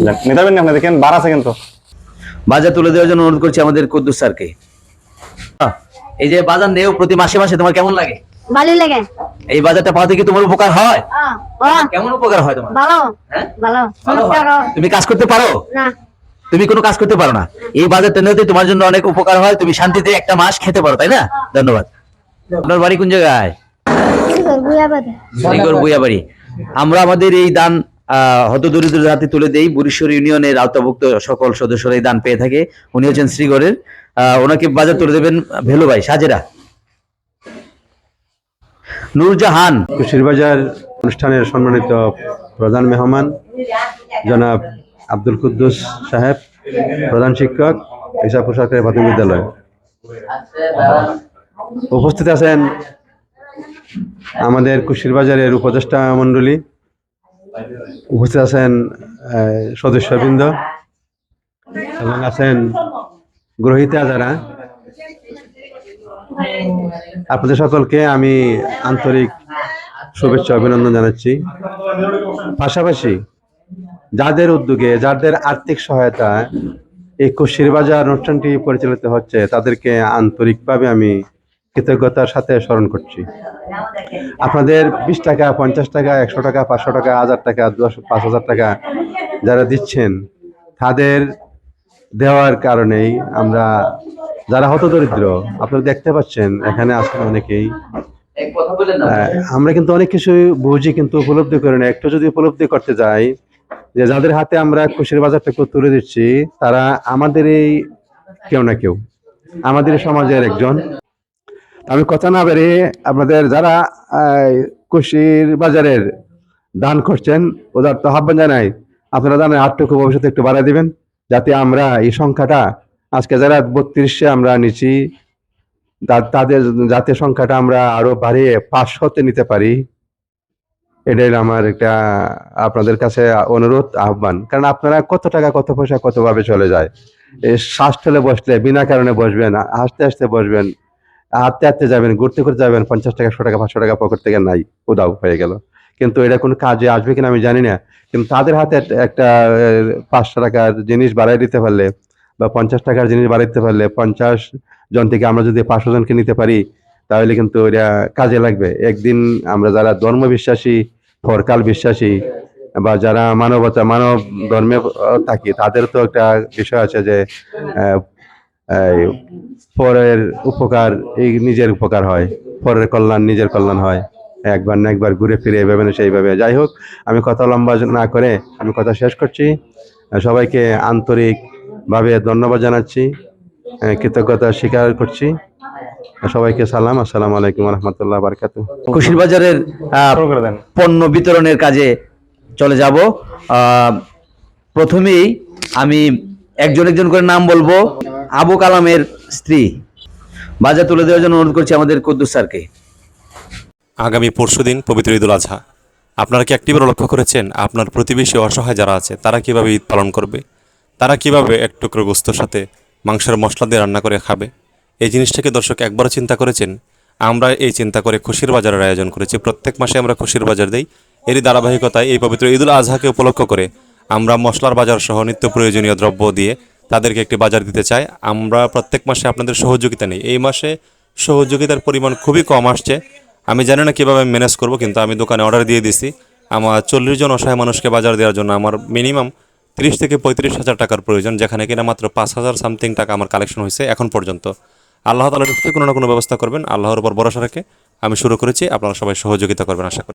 নিতে পারবেন আপনি দেখেন বার আছে কিন্তু। বাজার তুলে দেওয়ার জন্য অনুরোধ করছি আমাদের কুদ্দুস স্যারকে। এই যে বাজার নেও প্রতি মাসে মাসে তোমার কেমন লাগে? ভালোই লাগে। এই বাজারটা পাওয়াতে কি তোমার উপকার হয়? কেমন উপকার হয় তোমার? ভালো হ্যাঁ? ভালো ভালো হয়? তুমি কাজ করতে পারো? না। তুমি কোনো কাজ করতে পারো না। এই বাজারটা নেওয়াতে তোমার জন্য অনেক উপকার হয়। তুমি শান্তিতে একটা মাস খেতে পারো তাই না? ধন্যবাদ। আপনার বাড়ি কোন জায়গায়? বুয়াবাড়ি আমরা আমাদের এই দান হতদরিদ্র জাতি তুলে দেই। বুড়িশ্বর ইউনিয়নের আওতাভুক্ত সকল সদস্যরা এই দান পেয়ে থাকে। উনি হচ্ছেন শ্রীগড়ের ওনাকে বাজার তুলে দেবেন ভেলু ভাই, সাজেরা। নূরজাহান। কুশিরবাজার অনুষ্ঠানের সম্মানিত প্রধান মেহমান, জনাব আব্দুল কুদ্দুস সাহেব, প্রধান শিক্ষক ইসাপুর সরকারি প্রাথমিক বিদ্যালয়। উপস্থিত আছেন আমাদের কুশিরবাজারের উপদেষ্টা মণ্ডলী উপস্থিত আছেন সদস্যবৃন্দ এবং আছেন গ্রহিতা যারা। আপনাদের সকলকে আমি আন্তরিক শুভেচ্ছা, অভিনন্দন জানাচ্ছি। পাশাপাশি যাদের উদ্যোগে, যাদের আর্থিক সহায়তা এই কুশির বাজার অনুষ্ঠানটি পরিচালিত হচ্ছে, তাদেরকে আন্তরিকভাবে আমি কৃতজ্ঞতার সাথে স্মরণ করছি। আপনাদের বিশ টাকা, পঞ্চাশ টাকা, একশো টাকা, পাঁচশো টাকা, হাজার টাকা পাঁচ হাজার টাকা যারা দিচ্ছেন, তাদের দেওয়ার কারণেই আমরা, যারা হতদরিদ্র, আপনারা দেখতে পাচ্ছেন, এখানে আছেন অনেকেই। আমরা কিন্তু অনেক কিছু বুঝি, কিন্তু উপলব্ধি করি না। একটু যদি উপলব্ধি করতে যাই, যে যাদের হাতে আমরা খুশির বাজারটাকে তুলে দিচ্ছি, তারা আমাদের এই কেউ না কেউ, আমাদের সমাজের একজন। আমি কথা না বেরিয়ে আপনাদের যারা কুশির বাজারের দান করছেন, ওদের তো আহ্বান জানাই, আপনারা জানেন আটটুকু ভবিষ্যতে একটু বাড়ায় দিবেন, যাতে আমরা এই সংখ্যাটা, আজকে যারা বত্রিশে আমরা নিচ্ছি তাদের জাতীয় সংখ্যাটা আমরা আরও বাড়িয়ে পাঁচশোতে নিতে পারি। এটাই আমার একটা আপনাদের কাছে অনুরোধ, আহ্বান। কারণ আপনারা কত টাকা, কত পয়সা, কতভাবে চলে যায়। এই শ্বাস ঠেলে বসলে, বিনা কারণে বসবেন, হাসতে হাসতে বসবেন হাঁটতে হাঁটতে যাবেন ঘুরতে ঘুরতে যাবেন, পঞ্চাশ টাকা, একশো টাকা, পাঁচশো টাকা পকেট থেকে নাই উদাও হয়ে গেল। কিন্তু এটা কোনো কাজে আসবে কিনা আমি জানি না। কিন্তু তাদের হাতে একটা- পাঁচশো টাকার জিনিস বাড়াই দিতে পারলে বা পঞ্চাশ টাকার জিনিস বাড়াই দিতে পারলে পঞ্চাশ জন থেকে আমরা যদি পাঁচশো জনকে নিতে পারি, তাহলে কিন্তু এটা কাজে লাগবে। একদিন আমরা যারা ধর্ম বিশ্বাসী পরকাল বিশ্বাসী বা যারা মানবতা, মানব ধর্মে থাকি, তাদের তো একটা বিষয় আছে যে পরের উপকার এই নিজের উপকার হয়। পরের কল্যাণ নিজের কল্যাণ হয়। একবার না একবার ঘুরে ফিরে এভাবে না সেইভাবে। যাই হোক আমি কথা লম্বা না করে আমি কথা শেষ করছি। সবাইকে আন্তরিকভাবে ধন্যবাদ জানাচ্ছি। আহ, কৃতজ্ঞতা স্বীকার করছি। সবাইকে সালাম। আসসালামু আলাইকুম রহমতুল্লাহ বারকাতু কুশির বাজারের পণ্য বিতরণের কাজে চলে যাব। প্রথমেই আমি একজন একজন করে নাম বলব। আবু কালামের স্ত্রী। বাজার তুলে দেওয়ার জন্য অনুরোধ করছি আমাদের কুদ্দুস স্যারকে। আগামী পরশুদিন পবিত্র ঈদুল আজহা। আপনারা কি একটিবার লক্ষ্য করেছেন আপনার প্রতিবেশী অসহায় যারা আছে, তারা কীভাবে ঈদ পালন করবে? তারা কীভাবে এক টুকরো গোস্তর সাথে মাংসের মশলা দিয়ে রান্না করে খাবে? এই জিনিসটাকে দর্শক একবারও চিন্তা করেছেন? আমরা এই চিন্তা করে খুশির বাজারের আয়োজন করেছি। প্রত্যেক মাসে আমরা খুশির বাজার দেই। এরই ধারাবাহিকতায় এই পবিত্র ঈদুল আজহাকে উপলক্ষ করে আমরা মশলার বাজার সহ নিত্য প্রয়োজনীয় দ্রব্য দিয়ে তাদেরকে একটি বাজার দিতে চাই আমরা প্রত্যেক মাসে আপনাদের সহযোগিতা নেই। এই মাসে সহযোগিতার পরিমাণ খুবই কম আসছে। আমি জানি না কীভাবে ম্যানেজ করব, কিন্তু আমি দোকানে অর্ডার দিয়ে দিছি। আমার চল্লিশ জন অসহায় মানুষকে বাজার দেওয়ার জন্য আমার মিনিমাম তিরিশ থেকে পঁয়ত্রিশ হাজার টাকার প্রয়োজন, যেখানে কিনা মাত্র পাঁচ হাজার সামথিং টাকা আমার কালেকশন হয়েছে এখন পর্যন্ত। আল্লাহ তালা কোনো না কোনো ব্যবস্থা করবেন। আল্লাহর উপর ভরসা রেখে আমি শুরু করেছি। আপনারা সবাই সহযোগিতা করবেন, আশা করি।